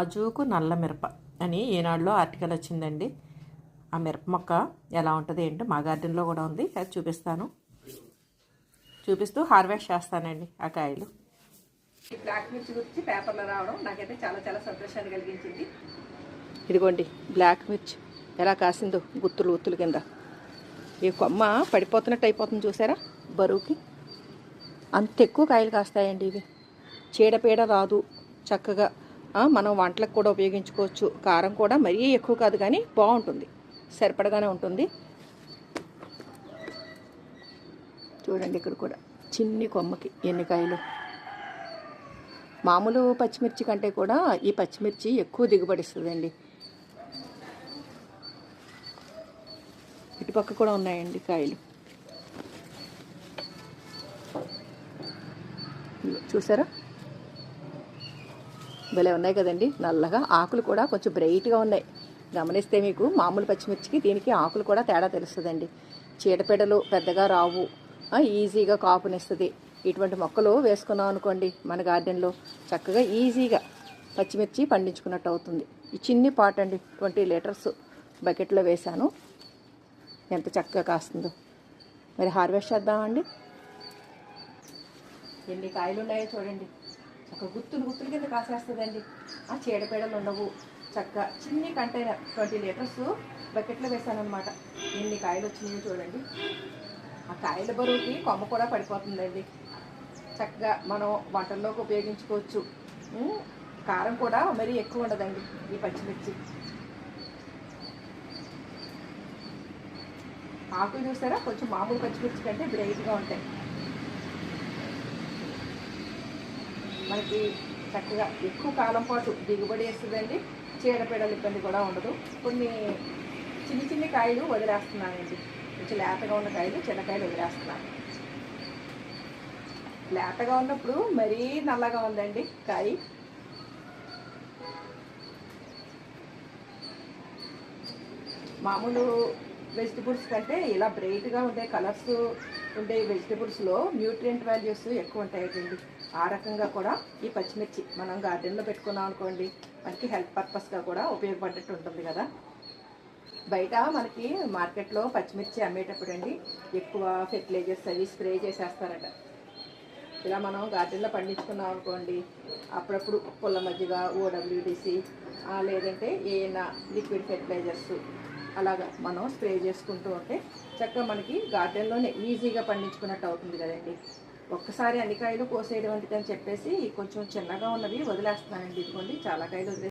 రాజుకు నల్ల మిరప అని ఈనాడులో ఆర్టికల్ వచ్చిందండి. ఆ మిరప మొక్క ఎలా ఉంటుంది ఏంటో మా గార్డెన్లో కూడా ఉంది. అది చూపిస్తాను. చూపిస్తూ హార్వెస్ట్ చేస్తానండి ఆ కాయలు. ఈ బ్లాక్ మిర్చి గురించి పేపర్లో రావడం నాకైతే చాలా చాలా సంతోషాన్ని కలిగించింది. ఇదిగోండి బ్లాక్ మిర్చి. ఎలా కాసిందో గుత్తులు గుత్తులు కింద. ఈ కొమ్మ పడిపోతున్నట్టు అయిపోతుంది చూసారా? బరువుకి. అంత ఎక్కువ కాయలు కాస్తాయండి ఇవి. చీడపీడ రాదు చక్కగా. మనం వంటలకు కూడా ఉపయోగించుకోవచ్చు. కారం కూడా మరీ ఎక్కువ కాదు కానీ బాగుంటుంది. సరిపడగానే ఉంటుంది. చూడండి ఇక్కడ కూడా చిన్ని కొమ్మకి ఎన్ని కాయలు మామూలు పచ్చిమిర్చి కంటే కూడా ఈ పచ్చిమిర్చి ఎక్కువ దిగుబడిస్తుందండి. ఇటుపక్క కూడా ఉన్నాయండి కాయలు. చూసారా? భలే ఉన్నాయి కదండి. నల్లగా ఆకులు కూడా కొంచెం బ్రైట్గా ఉన్నాయి. గమనిస్తే మీకు మామూలు పచ్చిమిర్చికి దీనికి ఆకులు కూడా తేడా తెలుస్తుందండి. చీడపీడలు పెద్దగా రావు. ఈజీగా కాపునిస్తుంది. ఇటువంటి మొక్కలు వేసుకున్నాం అనుకోండి మన గార్డెన్లో చక్కగా ఈజీగా పచ్చిమిర్చి పండించుకున్నట్టు అవుతుంది. ఈ చిన్ని పాట్ అండి ట్వంటీ లీటర్స్ బకెట్లో వేశాను. ఎంత చక్కగా కాస్తుందో. మరి హార్వెస్ట్ చేద్దామండి. ఎన్ని కాయలు ఉన్నాయో చూడండి. ఒక గుత్తులు గుత్తులు కింద కాసేస్తుందండి. ఆ చీడపీడలు ఉండవు. చక్క చిన్ని కంటైనర్ ట్వంటీ లీటర్స్ బకెట్లో వేసానమాట ఎన్ని కాయలు వచ్చినాయో చూడండి. ఆ కాయల బరువుకి కొమ్మ కూడా పడిపోతుందండి. చక్కగా మనం వంటల్లోకి ఉపయోగించుకోవచ్చు. కారం కూడా మరీ ఎక్కువ ఉండదండి ఈ పచ్చిమిర్చి. ఆకులు చూసారా? కొంచెం మామూలు పచ్చిమిర్చి కంటే బ్రైట్గా ఉంటాయి. మనకి చక్కగా ఎక్కువ కాలం పాటు దిగుబడి వేస్తుందండి. చీడపీడల ఇబ్బంది కూడా ఉండదు. కొన్ని చిన్ని చిన్ని కాయలు వదిలేస్తున్నానండి. కొంచెం లేతగా ఉన్న కాయలు చిన్న కాయలు వదిలేస్తున్నాను. లేతగా ఉన్నప్పుడు మరీ నల్లగా ఉందండి కాయ. మామూలు వెజిటబుల్స్ కంటే ఇలా బ్రైట్గా ఉండే కలర్స్ ఉండే వెజిటబుల్స్లో న్యూట్రియంట్ వాల్యూస్ ఎక్కువ ఉంటాయండి. ఆ రకంగా కూడా ఈ పచ్చిమిర్చి మనం గార్డెన్లో పెట్టుకున్నాం అనుకోండి మనకి హెల్త్ పర్పస్గా కూడా ఉపయోగపడేట్టు ఉంటుంది కదా. బయట మనకి మార్కెట్లో పచ్చిమిర్చి అమ్మేటప్పుడు అండి ఎక్కువ ఫెర్టిలైజర్స్ అవి స్ప్రే చేసేస్తారట. ఇలా మనం గార్డెన్లో పండించుకున్నాం అనుకోండి అప్పుడప్పుడు పుల్ల మధ్యగా ఓడబ్ల్యూడిసి లేదంటే ఏమైనా లిక్విడ్ ఫెర్టిలైజర్స్ అలాగా మనం స్ప్రే చేసుకుంటూ ఉంటే చక్కగా మనకి గార్డెన్లోనే ఈజీగా పండించుకున్నట్టు అవుతుంది కదండి. ఒక్కసారి అన్ని కాయలు కోసేయడం ఎందుకని చెప్పేసి కొంచెం చిన్నగా ఉన్నవి వదిలేస్తున్నానండి. ఇదిగోండి చాలా కాయలు వదిలే